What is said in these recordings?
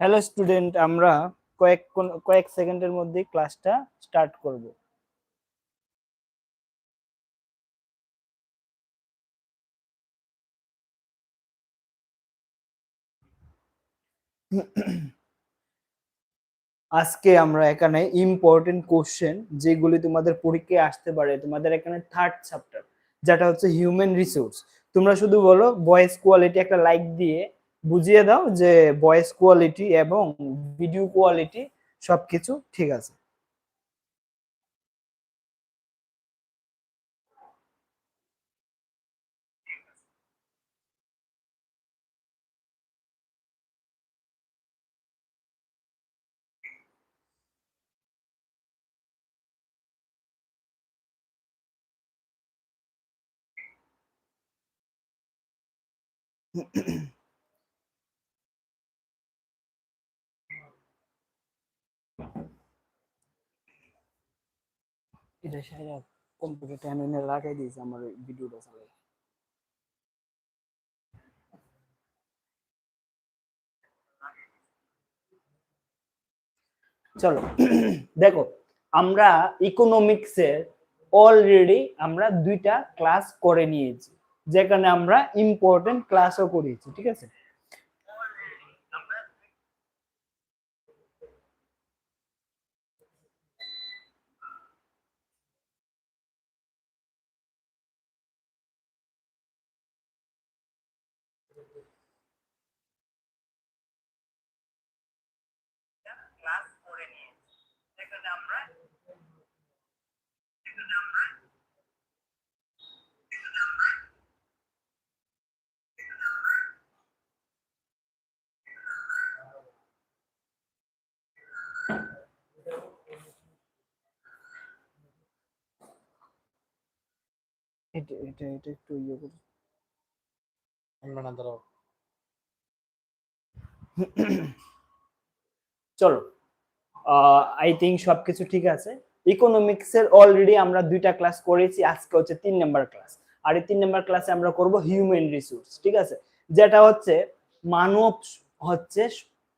Hello student আমরা কয়েক কয়েক সেকেন্ডের মধ্যে ক্লাসটা স্টার্ট করব। আজকে আমরা এখানে ইম্পর্টেন্ট কোশ্চেন যেগুলি তোমাদের পরীক্ষায় আসতে পারে, তোমাদের এখানে থার্ড চ্যাপ্টার যেটা হচ্ছে হিউম্যান রিসোর্স তোমরা শুধু বলো ভয়েস কোয়ালিটি একটা লাইক দিয়ে বুঝিয়ে দাও যে ভয়েস কোয়ালিটি এবং ভিডিও কোয়ালিটি সবকিছু ঠিক আছে। এটা কম্পিউটার লাগাই দিয়েছে আমার ভিডিওটা চলো, দেখো, আমরা ইকোনমিক্সের অলরেডি আমরা দুইটা ক্লাস করে নিয়েছি, যেখানে আমরা ইম্পর্টেন্ট ক্লাসও করিয়েছি, ঠিক আছে? ইয়ে চলো। আই থিঙ্ক সবকিছু ঠিক আছে। ইকোনমিক্স এর অলরেডি আমরা দুইটা ক্লাস করেছি, আজকে হচ্ছে তিন নাম্বার ক্লাস আর এই তিন নাম্বার ক্লাসে আমরা করব হিউম্যান রিসোর্স ঠিক আছে? যেটা হচ্ছে মানব হচ্ছে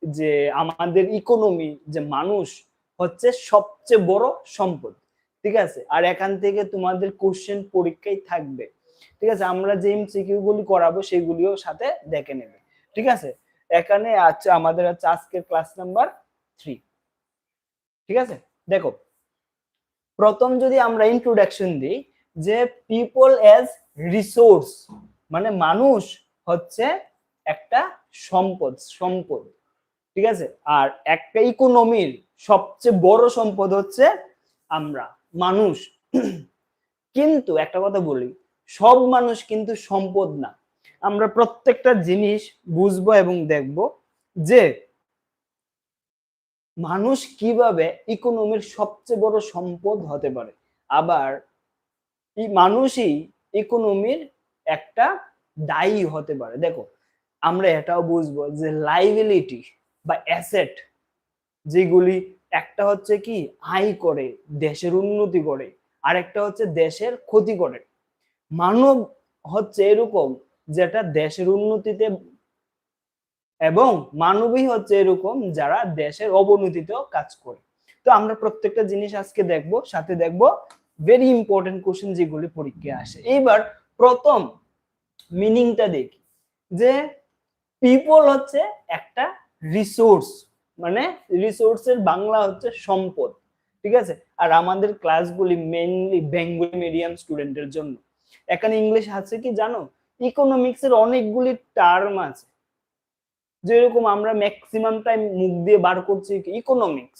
যে আমাদের ইকোনমি যে মানুষ হচ্ছে সবচেয়ে বড় সম্পদ। ঠিক আছে? আর এখান থেকে তোমাদের কোশ্চেন পরীক্ষায় থাকবে। ঠিক আছে? আমরা যে এমসিকিউ গুলি করাবো, সেগুলিও সাথে দেখে নেবে। ঠিক আছে? এখানে আছে আমাদের হচ্ছে আজকের ক্লাস নাম্বার থ্রি ঠিক আছে? দেখো, প্রথম যদি আমরা ইন্ট্রোডাকশন দিই, যে পিপল অ্যাজ রিসোর্স মানে মানুষ হচ্ছে একটা সম্পদ সম্পদ। ঠিক আছে? আর একটা ইকোনমির সবচেয়ে বড় সম্পদ হচ্ছে আমরা। মানুষ। কিন্তু একটা কথা বলি, সব মানুষ কিন্তু সম্পদ না। আমরা প্রত্যেকটা জিনিস বুঝব এবং দেখব যে মানুষ কীভাবে ইকোনমির সবচেয়ে বড় সম্পদ হতে পারে। আবার এই মানুষই ইকোনমির একটা দায়ী হতে পারে। দেখো, আমরা এটাও বুঝব যে লাইবিলিটি বা অ্যাসেট যেগুলি একটা হচ্ছে কি, আয় করে, দেশের উন্নতি করে আর একটা হচ্ছে দেশের ক্ষতি করে। মানব হচ্ছে এরকম যেটা দেশের উন্নতিতে এবং মানবই হচ্ছে এরকম যারা দেশের অবনতিতেও কাজ করে। তো আমরা প্রত্যেকটা জিনিস আজকে দেখব, সাথে দেখব ভেরি ইম্পর্টেন্ট কোশ্চেন যেগুলি পরীক্ষায় আসে। এইবার প্রথম মিনিংটা দেখি, যে পিপল হচ্ছে একটা রিসোর্স মানে রিসোর্সের বাংলা হচ্ছে সম্পদ, ঠিক আছে? আর আমাদের ক্লাসগুলি মেইনলি বেঙ্গলি মিডিয়াম স্টুডেন্টের জন্য। এখানে ইংলিশ আছে কি জানো? ইকোনমিক্স এর অনেকগুলি টার্ম আছে। যেরকম আমরা ম্যাক্সিমাম টাইম মুখ দিয়ে বার করছি ইকোনমিক্স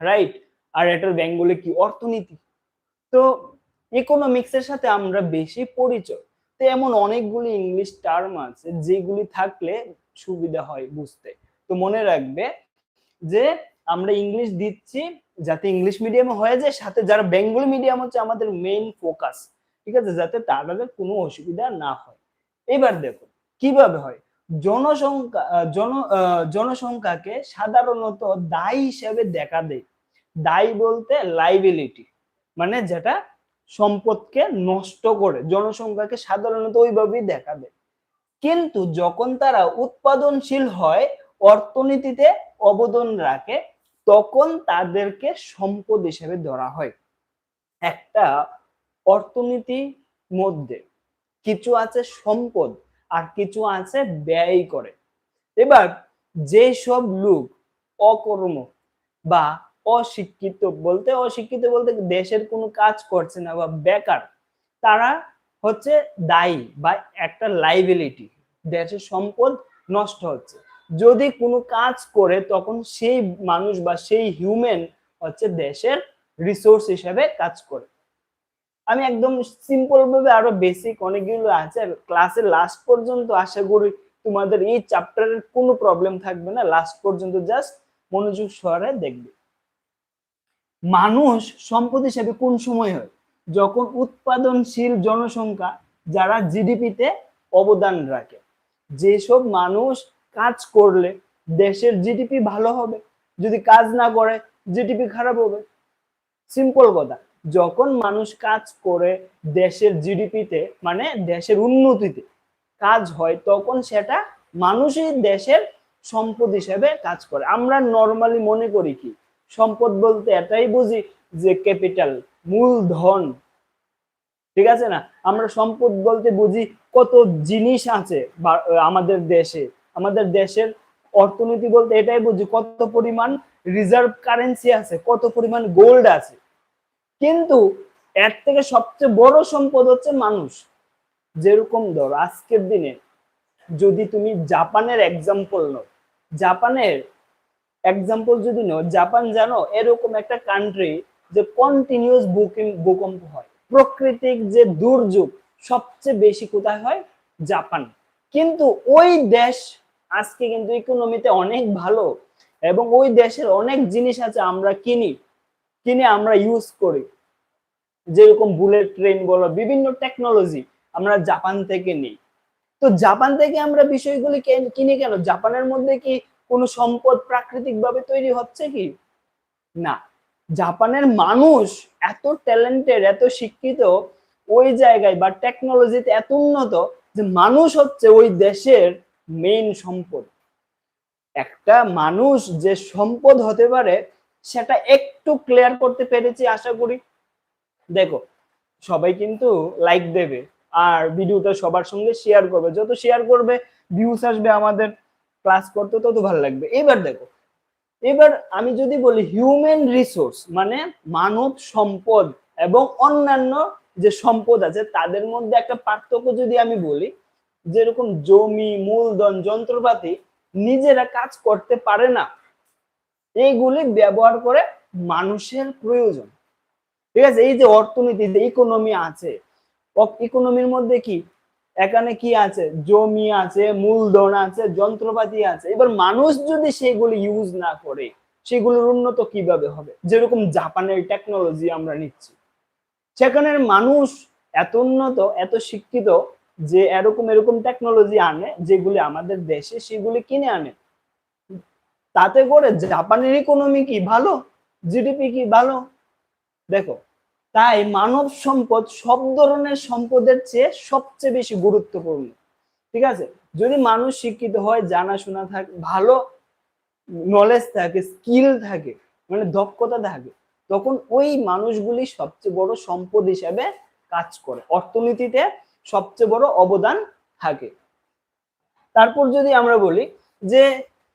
রাইট আর এটার বেঙ্গলে কি? অর্থনীতি। তো ইকোনমিক্স এর সাথে আমরা বেশি পরিচয়। তো এমন অনেকগুলি ইংলিশ টার্ম আছে যেগুলি থাকলে সুবিধা হয় বুঝতে। তো মনে রাখবে যে আমরা ইংলিশ দিচ্ছি যাতে ইংলিশ মিডিয়ামে হয়ে যায়, সাথে যারা বেঙ্গলি মিডিয়াম হচ্ছে আমাদের মেইন ফোকাস ঠিক আছে? যাতে তাদের কোনো অসুবিধা না হয়। এবার দেখো, কীভাবে হয়? জনসংখ্যা জন জনসংখ্যাকে সাধারণত দায়ী হিসেবে দেখা দেয়। দায়ী বলতে লাইবিলিটি মানে যেটা সম্পদকে নষ্ট করে, জনসংখ্যাকে সাধারণত ওইভাবেই দেখা দেয়। কিন্তু যখন তারা উৎপাদনশীল হয় অর্থনীতিতে অবদান রাখে, তখন তাদেরকে সম্পদ হিসেবে ধরা হয়। একটা অর্থনীতির মধ্যে কিছু আছে সম্পদ আর কিছু আছে ব্যয় করে। এবার যে সব লোক অকর্ম বা অশিক্ষিত বলতে অশিক্ষিত বলতে দেশের কোনো কাজ করছে না বা বেকার, তারা হচ্ছে দায়ী বা একটা লাইবিলিটি দেশের সম্পদ নষ্ট হচ্ছে। যদি কোনো কাজ করে, তখন সেই মানুষ বা সেই হিউম্যান হচ্ছে দেশের রিসোর্স হিসেবে কাজ করে। আমি একদম সিম্পল ভাবে আরও বেসিক অনেকগুলো আছে ক্লাসের লাস্ট পর্যন্ত আশা করি তোমাদের এই চ্যাপ্টারের কোনো প্রবলেম থাকবে না লাস্ট পর্যন্ত জাস্ট মনোযোগ সহকারে দেখবে। মানুষ সম্পদ হিসেবে কোন সময় হয়? যখন উৎপাদনশীল জনসংখ্যা, যারা জিডিপিতে অবদান রাখে, যেসব মানুষ কাজ করলে দেশের জিডিপি ভালো হবে। যদি কাজ না করে জিডিপি খারাপ হবে। সিম্পল কথা, যখন মানুষ কাজ করে দেশের জিডিপিতে মানে দেশের উন্নতিতে কাজ হয়, তখন সেটা মানুষই দেশের সম্পদ হিসেবে কাজ করে। আমরা নর্মালি মনে করি কি, সম্পদ বলতে এটাই বুঝি যে ক্যাপিটাল মূলধন। ঠিক আছে না? আমরা সম্পদ বলতে বুঝি কত জিনিস আছে আমাদের দেশে। আমাদের দেশের অর্থনীতি বলতে এটাই বুঝি, কত পরিমাণ রিজার্ভ কারেন্সি আছে, কত পরিমাণ গোল্ড আছে। কিন্তু এর থেকে সবচেয়ে বড় সম্পদ হচ্ছে মানুষ। যেরকম ধর, আজকের দিনে যদি তুমি জাপানের এক্সাম্পল নাও, জাপানের এক্সাম্পল যদি নাও, জাপান জানো এরকম একটা কান্ট্রি যে কন্টিনিউয়াস ভূকম্প হয়। প্রাকৃতিক যে দুর্যোগ সবচেয়ে বেশি কোথায় হয়? জাপান। কিন্তু ওই দেশ আজকে কিন্তু ইকোনমিতে অনেক ভালো এবং ওই দেশের অনেক জিনিস আছে আমরা কিনি, কিনে আমরা ইউজ করি। যেরকম বুলেট ট্রেন বলো, বিভিন্ন টেকনোলজি আমরা জাপান থেকে নিই। তো জাপান থেকে আমরা বিষয়গুলি কেন- কিনি জাপানের মধ্যে কি কোনো সম্পদ প্রাকৃতিক ভাবে তৈরি হচ্ছে কি? না। জাপানের মানুষ এত ট্যালেন্টেড এত শিক্ষিত ওই জায়গায় বা টেকনোলজিতে এত উন্নত যে মানুষ হচ্ছে ওই দেশের মেইন সম্পদ। একটা মানুষ যে সম্পদ হতে পারে, সেটা একটু ক্লিয়ার করতে পেরেছি, আশা করি। দেখো, সবাই কিন্তু লাইক দেবে, আর ভিডিওটা সবার সঙ্গে শেয়ার করবে। যত শেয়ার করবে ভিউস আসবে আমাদের ক্লাস করতে তত ভালো লাগবে। এবার দেখো, এবার আমি যদি বলি হিউম্যান রিসোর্স মানে মানব সম্পদ এবং অন্যান্য যে সম্পদ আছে, তাদের মধ্যে একটা পার্থক্য যদি আমি বলি যেরকম জমি, মূলধন, যন্ত্রপাতি নিজেরা কাজ করতে পারে না, এইগুলি ব্যবহার করে মানুষের প্রয়োজন। ঠিক আছে? এই যে অর্থনীতি, যে ইকোনমি আছে ইকোনমির মধ্যে কি? এখানে কি আছে? জমি আছে, মূলধন আছে, যন্ত্রপাতি আছে। এবার মানুষ যদি সেগুলি ইউজ না করে, সেগুলোর উন্নত কীভাবে হবে? যেরকম জাপানের টেকনোলজি আমরা নিচ্ছি। সেখানের মানুষ এত উন্নত, এত শিক্ষিত যে এরকম এরকম টেকনোলজি আনে, যেগুলি আমাদের দেশে সেগুলি কিনে আনে। তাতে করে জাপানের ইকোনমি কি ভালো? জিডিপি কি ভালো? দেখো, তাই মানব সম্পদ সব ধরনের সম্পদের চেয়ে সবচেয়ে বেশি গুরুত্বপূর্ণ। ঠিক আছে? যদি মানুষ শিক্ষিত হয়, জানাশোনা থাকে, ভালো নলেজ থাকে স্কিল থাকে মানে দক্ষতা থাকে, তখন ওই মানুষগুলি সবচেয়ে বড় সম্পদ হিসাবে কাজ করে। অর্থনীতিতে সবচেয়ে বড় অবদান থাকে। তারপর যদি আমরা বলি যে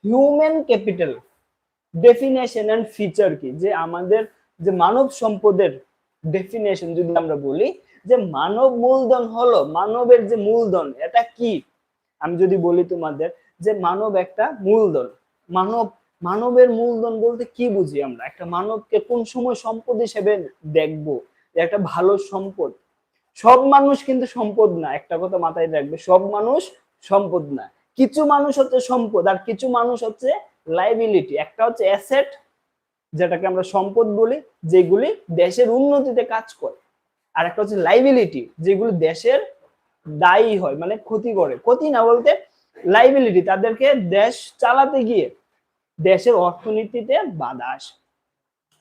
human capital definition and feature কি? যে আমাদের যে মানব সম্পদের ডেফিনেশন যদি আমরা বলি যে মানব মূলধন হলো মানবের যে মূলধন, এটা কি? আমি যদি বলি তোমাদের যে মানব একটা মূলধন, মানব, মানবের মূলধন বলতে কি বুঝি আমরা? একটা মানবকে কোন সময় সম্পদ হিসেবে দেখব? একটা ভালো সম্পদ সব মানুষ কিন্তু সম্পদ না, একটা কথা মাথায় রাখবে, সব মানুষ সম্পদ না। কিছু মানুষ হচ্ছে সম্পদ, আর কিছু মানুষ হচ্ছে লাইবিলিটি একটা হচ্ছে অ্যাসেট যেটাকে আমরা সম্পদ বলি, যেগুলি দেশের উন্নতিতে কাজ করে। আর একটা হচ্ছে লাইবিলিটি যেগুলি দেশের দায়ী হয় মানে ক্ষতি করে। ক্ষতি না বলতে লাইবিলিটি তাদেরকে দেশ চালাতে গিয়ে দেশের অর্থনীতিতে বাধা আসে।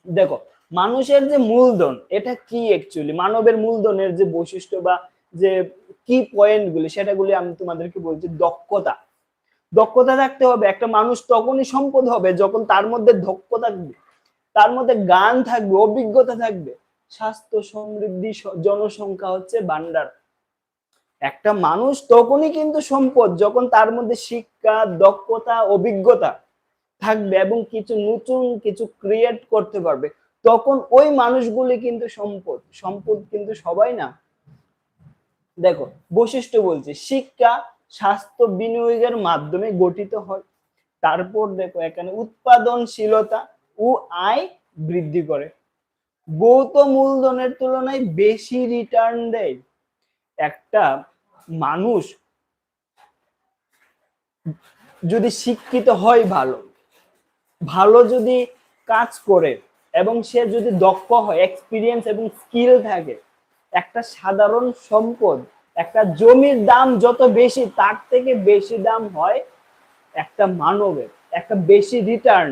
দেখো মানুষের যে মূলধন, এটা কি অ্যাকচুয়ালি মানবের মূলধনের যে বৈশিষ্ট্য বা যে কি পয়েন্ট পয়েন্টগুলি সেটাগুলি আমি তোমাদেরকে বলছি দক্ষতা। দক্ষতা থাকতে হবে, একটা মানুষ তখনই সম্পদ হবে যখন তার মধ্যে দক্ষতা থাকবে, তার মধ্যে গান থাকবে, অভিজ্ঞতা থাকবে। স্বাস্থ্য সমৃদ্ধি জনসংখ্যা হচ্ছে ভান্ডার একটা মানুষ তখনই কিন্তু সম্পদ যখন তার মধ্যে শিক্ষা, দক্ষতা, অভিজ্ঞতা থাকবে এবং কিছু নতুন কিছু ক্রিয়েট করতে পারবে। তখন ওই মানুষগুলি কিন্তু সম্পদ সম্পদ কিন্তু সবাই না। দেখো, বৈশিষ্ট্য বলছে, শিক্ষা, স্বাস্থ্য বিনিয়োগের মাধ্যমে গঠিত হয়। তারপর দেখো, এখানে উৎপাদনশীলতা ও আয় বৃদ্ধি করে। ভৌত মূলধনের তুলনায় বেশি রিটার্ন দেয়। একটা মানুষ যদি শিক্ষিত হয় ভালো ভালো যদি কাজ করে এবং সে যদি দক্ষ হয় এক্সপিরিয়েন্স এবং স্কিল থাকে, একটা সাধারণ সম্পদ, একটা জমির দাম যত বেশি, তার থেকে বেশি দাম হয় একটা মানবের, একটা বেশি রিটার্ন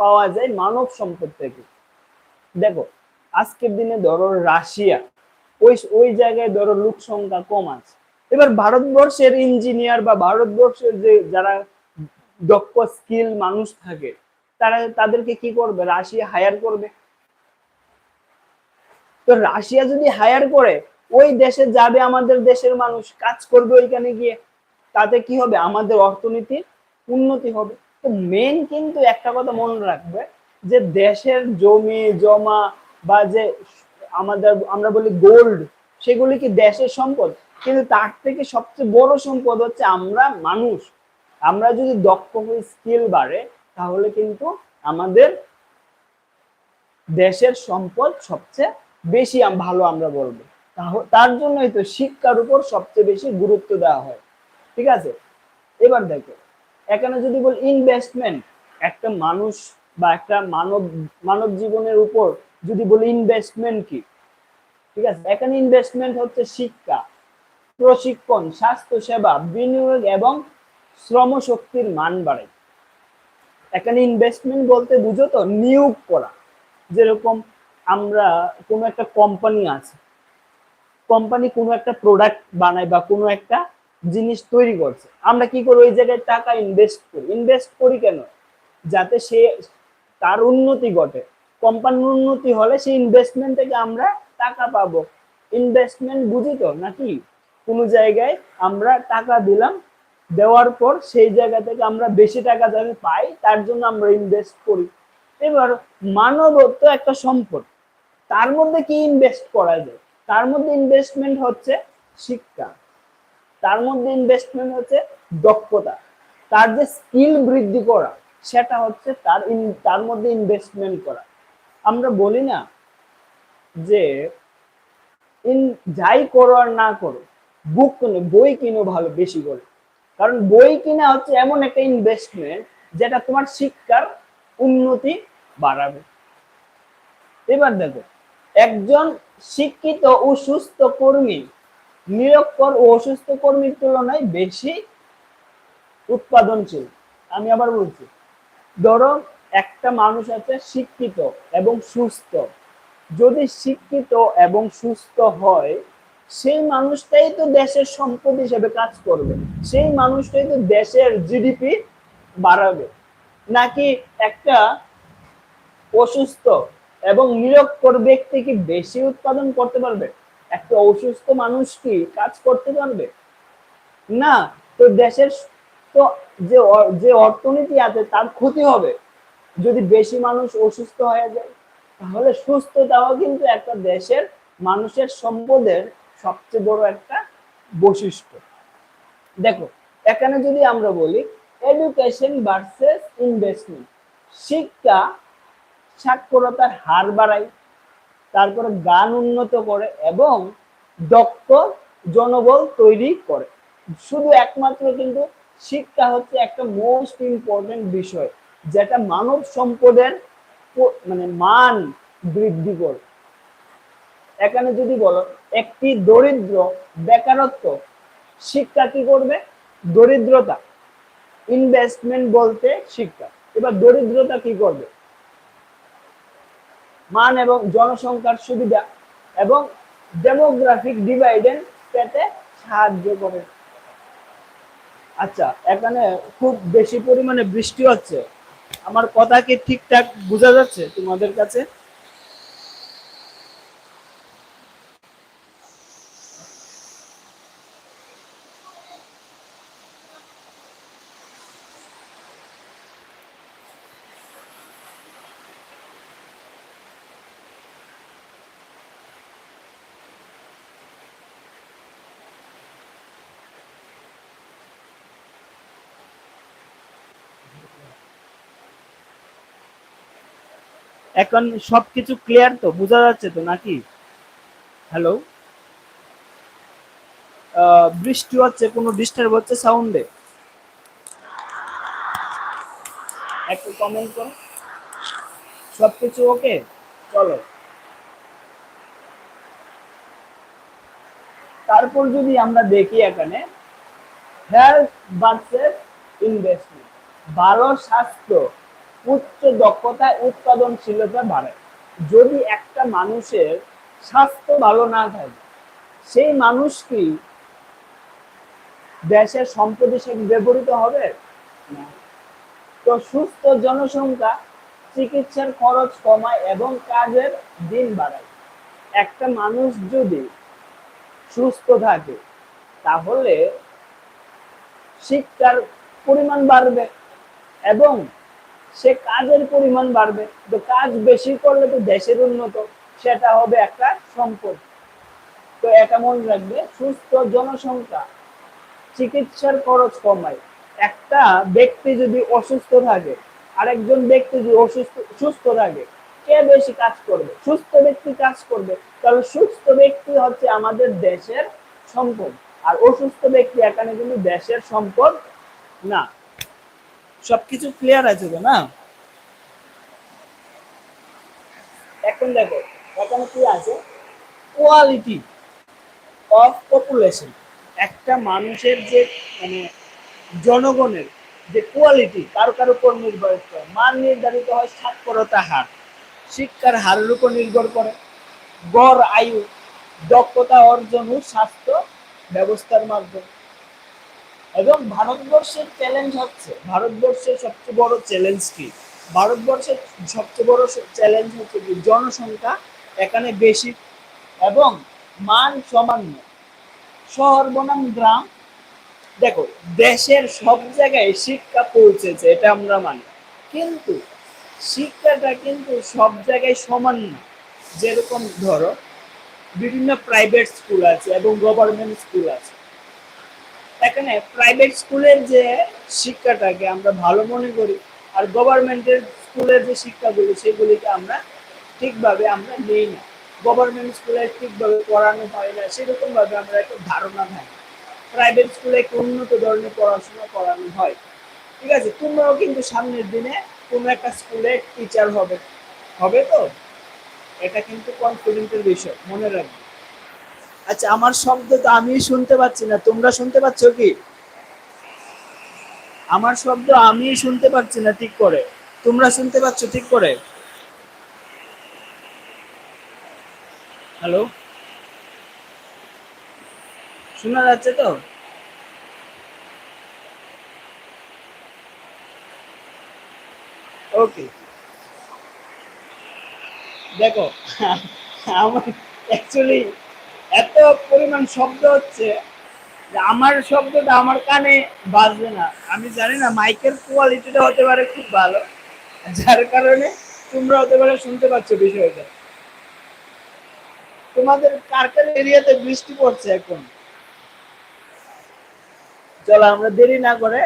পাওয়া যায় মানব সম্পদ থেকে। দেখো, আজকের দিনে ধরো রাশিয়া, ওই ওই জায়গায় ধরো লোক সংখ্যা কম আছে। এবার ভারতবর্ষের ইঞ্জিনিয়ার বা ভারতবর্ষের যে যারা দক্ষ স্কিল মানুষ থাকে তারা তাদেরকে কি করবে? রাশিয়া হায়ার করবে। তো রাশিয়া যদি হায়ার করে, ওই দেশে যাবে আমাদের দেশের মানুষ, কাজ করবে ওইখানে গিয়ে। তাতে কি হবে? আমাদের অর্থনীতির উন্নতি হবে। তো মেন কিন্তু একটা কথা মনে রাখবে, যে দেশের জমি, জমা বা যে আমাদের, আমরা বলি গোল্ড সেগুলি কি দেশের সম্পদ? কিন্তু তার থেকে সবচেয়ে বড় সম্পদ হচ্ছে আমরা মানুষ। আমরা যদি দক্ষ হয়ে স্কিল বাড়ে তাহলে কিন্তু আমাদের দেশের সম্পদ সবচেয়ে বেশি ভালো আমরা বলব। তার জন্যই তো শিক্ষার উপর সবচেয়ে বেশি গুরুত্ব দেওয়া হয়। ঠিক আছে? এবার দেখো, এখানে যদি বল ইনভেস্টমেন্ট একটা মানুষ বা একটা মানব মানব জীবনের উপর যদি বলি ইনভেস্টমেন্ট কি? ঠিক আছে? এখানে ইনভেস্টমেন্ট হচ্ছে শিক্ষা, প্রশিক্ষণ স্বাস্থ্য সেবা বিনিয়োগ এবং শ্রম শক্তির মান বাড়ায় এখানে ইনভেস্টমেন্ট বলতে বুঝো তো, নিয়োগ করা। যেরকম আমরা কোনো একটা কোম্পানি আছে কোম্পানি কোনো একটা প্রোডাক্ট বানায় বা কোনো একটা জিনিস তৈরি করছে, আমরা কি করি ওই জায়গায় টাকা ইনভেস্ট করি? ইনভেস্ট করি কেন? যাতে সে তার উন্নতি ঘটে। কোম্পানির উন্নতি হলে সেই ইনভেস্টমেন্ট থেকে আমরা টাকা পাবো। ইনভেস্টমেন্ট বুঝি তো নাকি? কোনো জায়গায় আমরা টাকা দিলাম দেওয়ার পর সেই জায়গা থেকে আমরা বেশি টাকা যাতে পাই, তার জন্য আমরা ইনভেস্ট করি। এবার মানবত্ব একটা সম্পদ। তার মধ্যে কি ইনভেস্ট করা যায়? তার মধ্যে ইনভেস্টমেন্ট হচ্ছে শিক্ষা। তার মধ্যে ইনভেস্টমেন্ট হচ্ছে দক্ষতা। তার যে স্কিল বৃদ্ধি করা, সেটা হচ্ছে তার তার মধ্যে ইনভেস্টমেন্ট করা। আমরা বলি না যে ইন, যাই করো আর না করো, বুক কিনে, বই কিনো ভালো, বেশি করে। কারণ বই কিনা হচ্ছে এমন একটা ইনভেস্টমেন্ট যেটা তোমার শিক্ষার উন্নতি বাড়াবে। এবার দেখো, একজন শিক্ষিত ও সুস্থ কর্মী, নিরক্ষর ও অসুস্থ কর্মীর তুলনায় বেশি উৎপাদনশীল। আমি আবার বলছি ধরো একটা মানুষ আছে শিক্ষিত এবং সুস্থ। যদি শিক্ষিত এবং সুস্থ হয় সেই মানুষটাই তো দেশের সম্পদ হিসেবে কাজ করবে। সেই মানুষটাই তো দেশের জিডিপি বাড়াবে। নাকি একটা অসুস্থ এবং নিরক্ষর ব্যক্তি কি বেশি উৎপাদন করতে পারবে? একটা অসুস্থ মানুষ কি কাজ করতে পারবে? না, তো দেশের তো যে যে অর্থনীতি আছে তার ক্ষতি হবে। যদি বেশি মানুষ অসুস্থ হয়ে যায়, তাহলে সুস্থতাও কিন্তু একটা দেশের মানুষের সম্পদের সবচেয়ে বড় একটা বৈশিষ্ট্য। দেখো, এখানে যদি আমরা বলি এডুকেশন ভার্সেস ইনভেস্টমেন্ট শিক্ষা সাক্ষরতার হার বাড়ায়, তারপরে গান উন্নত করে এবং দক্ষ জনবল তৈরি করে। শুধু একমাত্র কিন্তু শিক্ষা হচ্ছে একটা মোস্ট ইম্পর্টেন্ট বিষয়, যেটা মানব সম্পদের মানে মান বৃদ্ধি করে। এখানে যদি বলো, একটি দরিদ্র বেকারত্ব শিক্ষা কি করবে? দরিদ্রতা। ইনভেস্টমেন্ট বলতে শিক্ষা। এবার দরিদ্রতা কি করবে? মান এবং জনসংখ্যার সুবিধা এবং ডেমোগ্রাফিক ডিভাইডেন্স পেতে সাহায্য করে। আচ্ছা এখানে খুব বেশি পরিমাণে বৃষ্টি হচ্ছে। আমার কথা কি ঠিকঠাক বোঝা যাচ্ছে তোমাদের কাছে? এখন সবকিছু ক্লিয়ার তো? বোঝা যাচ্ছে তো নাকি? হ্যালো বৃষ্টি হচ্ছে, কোনো ডিস্টার্ব হচ্ছে সাউন্ডে একটু কমেন্ট করো। সবকিছু ওকে চলো। তারপর যদি আমরা দেখি এখানে হেলথ ভার্সেস ইনভেস্টমেন্ট ভালো স্বাস্থ্য। উচ্চ দক্ষতায় উৎপাদনশীলতা বাড়ে। যদি একটা মানুষের স্বাস্থ্য ভালো না থাকে, সেই মানুষ কি দেশের সম্পদ হিসেবে ব্যবহৃত হবে। তো সুস্থ জনসংখ্যা, চিকিৎসার খরচ কমায় এবং কাজের দিন বাড়ায়। একটা মানুষ যদি সুস্থ থাকে, তাহলে শিক্ষার পরিমাণ বাড়বে এবং সে কাজের পরিমাণ বাড়বে। তো কাজ বেশি করলে তো দেশের উন্নত, সেটা হবে একটা সম্পদ তো এটা মনে রাখবে, সুস্থ জনসংখ্যা, চিকিৎসার খরচ কমায়। একটা ব্যক্তি যদি অসুস্থ থাকে, আরেকজন ব্যক্তি যদি অসুস্থ, সুস্থ থাকে, কে বেশি কাজ করবে? সুস্থ ব্যক্তি কাজ করবে। কারণ সুস্থ ব্যক্তি হচ্ছে আমাদের দেশের সম্পদ। আর অসুস্থ ব্যক্তি এখানে কিন্তু দেশের সম্পদ না। সবকিছু ক্লিয়ার আছে তো না? এখন দেখো, এখানে কি আছে? কোয়ালিটি অফ পপুলেশন একটা মানুষের যে মানে জনগণের যে কোয়ালিটি কারও কারও উপর নির্ভর করে? মান নির্ধারিত হয় সাক্ষরতা হার। শিক্ষার হারের উপর নির্ভর করে। গড়, আয়ু, দক্ষতা অর্জন ও স্বাস্থ্য ব্যবস্থার মাধ্যমে। এবং ভারতবর্ষের চ্যালেঞ্জ হচ্ছে, ভারতবর্ষের সবচেয়ে বড় চ্যালেঞ্জ কি? ভারতবর্ষের সবচেয়ে বড় চ্যালেঞ্জ হচ্ছে কি জনসংখ্যা এখানে বেশি এবং মান সামান্য শহর বনাম গ্রাম, দেখো, দেশের সব জায়গায় শিক্ষা পৌঁছেছে, এটা আমরা মানি। কিন্তু শিক্ষাটা কিন্তু সব জায়গায় সমান না। যেরকম ধরো, বিভিন্ন প্রাইভেট স্কুল আছে এবং গভর্নমেন্ট স্কুল আছে। এখানে প্রাইভেট স্কুলের যে শিক্ষাটাকে আমরা ভালো মনে করি আর গভর্নমেন্টের স্কুলের যে শিক্ষাগুলি, সেগুলিকে আমরা ঠিকভাবে আমরা নেই না। গভর্নমেন্ট স্কুলে ঠিকভাবে পড়ানো হয় না, সেরকমভাবে আমরা একটা ধারণা থাকি প্রাইভেট স্কুলে একটু উন্নত ধরনের পড়াশোনা করানো হয়। ঠিক আছে, তোমরাও কিন্তু সামনের দিনে কোনো একটা স্কুলে টিচার হবে হবে তো? এটা কিন্তু কনফিডেন্টের বিষয়, মনে রাখবে। আচ্ছা আমার শব্দ তো আমি শুনতে পাচ্ছি না। তোমরা শুনতে পাচ্ছ কি? আমার শব্দ আমি শুনতে পাচ্ছি না ঠিক করে। তোমরা শুনতে পাচ্ছ ঠিক করে? হ্যালো শোনা যাচ্ছে তো? ওকে দেখো, আমার অ্যাকচুয়ালি এত পরিমাণ শব্দ হচ্ছে আমার শব্দটা আমার কানে বাজবে না। আমি জানি না, মাইকের কোয়ালিটিটা হতে পারে খুব ভালো, যার কারণে তোমরা হতে পারে শুনতে পাচ্ছ বিষয়টা। তোমাদের কার কার এরিয়াতে বৃষ্টি পড়ছে এখন। চলো, আমরা দেরি না করে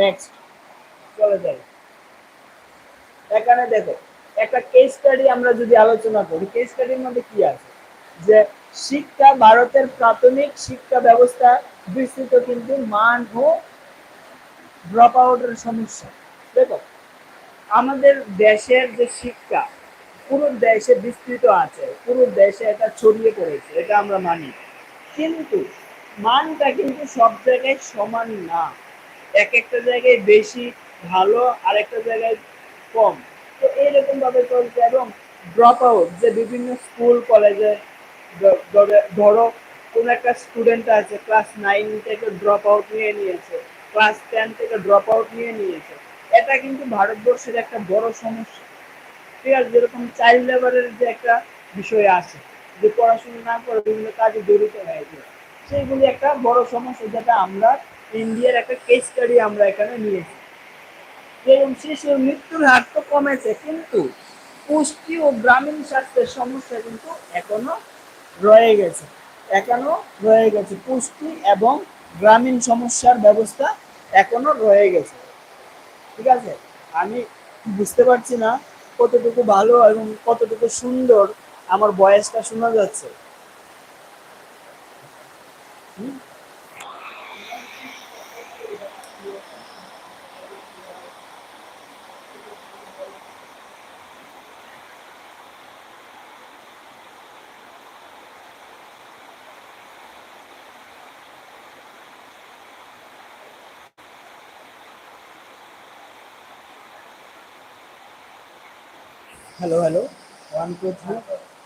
নেক্সট চলে যাই। এখানে দেখো, একটা কেস স্টাডি আমরা যদি আলোচনা করি কেস স্টাডির মধ্যে কি আছে? যে শিক্ষা ভারতের প্রাথমিক শিক্ষা ব্যবস্থা বিস্তৃত কিন্তু মান ও ড্রপ আউটের সমস্যা। দেখো, আমাদের দেশের যে শিক্ষা, পুরো দেশে বিস্তৃত আছে, পুরো দেশে এটা ছড়িয়ে পড়েছে, এটা আমরা মানি। কিন্তু মানটা কিন্তু সব জায়গায় সমান না। এক একটা জায়গায় বেশি, ভালো আর একটা জায়গায় কম। তো এইরকম ভাবে চলছে এবং ড্রপ আউট যে বিভিন্ন স্কুল কলেজে ধরো কোন একটা স্টুডেন্ট আছে ক্লাস নাইন থেকে ড্রপ আউট নিয়ে নিয়েছে ক্লাস টেন থেকে ড্রপ আউট নিয়ে নিয়েছে। এটা কিন্তু ভারতবর্ষের একটা বড় সমস্যা। ঠিক আছে? যেরকম চাইল্ড লেবারের যে একটা বিষয় আছে, যে পড়াশোনা না করে বিভিন্ন কাজে জড়িত হয়ে যায়, সেইগুলি একটা বড় সমস্যা যেটা আমরা ইন্ডিয়ার একটা কেস স্টাডি আমরা এখানে নিয়েছি। যেরকম শিশুর মৃত্যুর হার তো কমেছে, কিন্তু পুষ্টি ও গ্রামীণ স্বাস্থ্যের সমস্যা কিন্তু এখনও রয়ে গেছে। এখনও রয়ে গেছে। পুষ্টি এবং গ্রামীণ সমস্যার ব্যবস্থা এখনও রয়ে গেছে। ঠিক আছে? আমি বুঝতে পারছি না কতটুকু ভালো এবং কতটুকু সুন্দর আমার বয়সটা শোনা যাচ্ছে। হুম? Hello hello one two three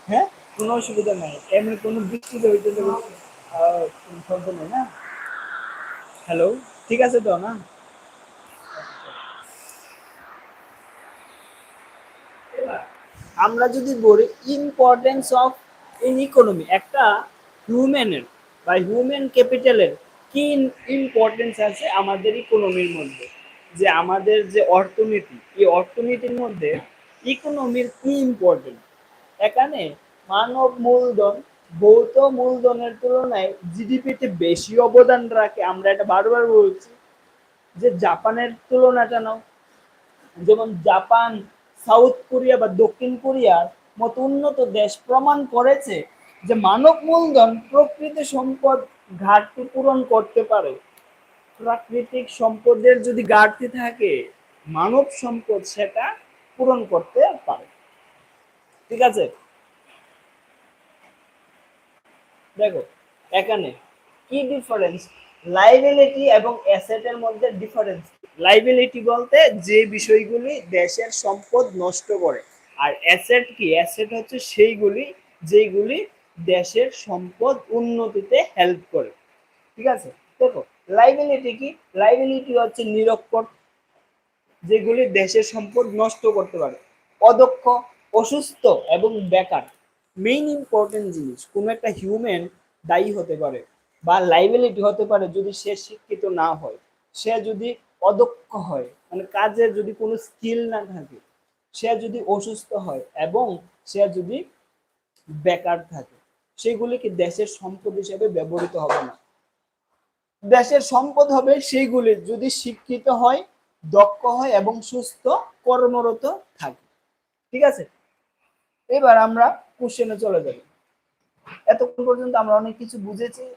হ্যাঁ? কোনো অসুবিধা নাই। এমনি কোনো বৃষ্টি হইতে শব্দ নেই না? হ্যালো ঠিক আছে তো, না? আমরা যদি বলি ইম্পর্টেন্স অফ ইন ইকোনমি একটা হিউম্যানের বা হিউম্যান ক্যাপিটালের কি ইম্পর্টেন্স আছে আমাদের ইকোনমির মধ্যে? যে আমাদের যে অর্থনীতি, এই অর্থনীতির মধ্যে ইকোনমির কি ইম্পর্টেন্ট এখানে মানব মূলধন, ভৌত মূলধনের তুলনায় জিডিপিতে বেশি অবদান রাখে। আমরা এটা বারবার বলছি যে জাপানের তুলনাটা নাও। যেমন জাপান, সাউথ কোরিয়া বা দক্ষিণ কোরিয়ার মতো উন্নত দেশ প্রমাণ করেছে যে মানব মূলধন প্রকৃতি সম্পদ ঘাটতি পূরণ করতে পারে। প্রাকৃতিক সম্পদের যদি ঘাটতি থাকে, মানব সম্পদ সেটা পূরণ করতে পারে। ঠিক আছে? দেখো, এখানে কি ডিফারেন্স লাইবিলিটি এবং অ্যাসেটের মধ্যে ডিফারেন্স লাইবিলিটি বলতে যে বিষয়গুলি দেশের সম্পদ নষ্ট করে, আর অ্যাসেট কি? অ্যাসেট হচ্ছে সেইগুলি যেগুলি দেশের সম্পদ উন্নতিতে হেল্প করে। ঠিক আছে? দেখো লাইবিলিটি কি? লাইবিলিটি হচ্ছে নিরক্ষর যেগুলি দেশের সম্পদ নষ্ট করতে পারে। অদক্ষ, অসুস্থ এবং বেকার মেইন ইম্পর্টেন্ট জিনিস। কোনো একটা হিউম্যান দায়ী হতে পারে বা লাইবিলিটি হতে পারে যদি সে শিক্ষিত না হয়। সে যদি অদক্ষ হয় মানে কাজের যদি কোনো স্কিল না থাকে, সে যদি অসুস্থ হয় এবং সে যদি বেকার থাকে, সেগুলি কি দেশের সম্পদ হিসেবে ব্যবহৃত হবে না? দেশের সম্পদ হবে সেইগুলি। যদি শিক্ষিত হয় দক্ষ হয় এবং সুস্থ, কর্মরত থাকে। ঠিক আছে? এবার আমরা কোশ্চেনে চলে যাব। এতক্ষণ পর্যন্ত আমরা অনেক কিছু বুঝেছি।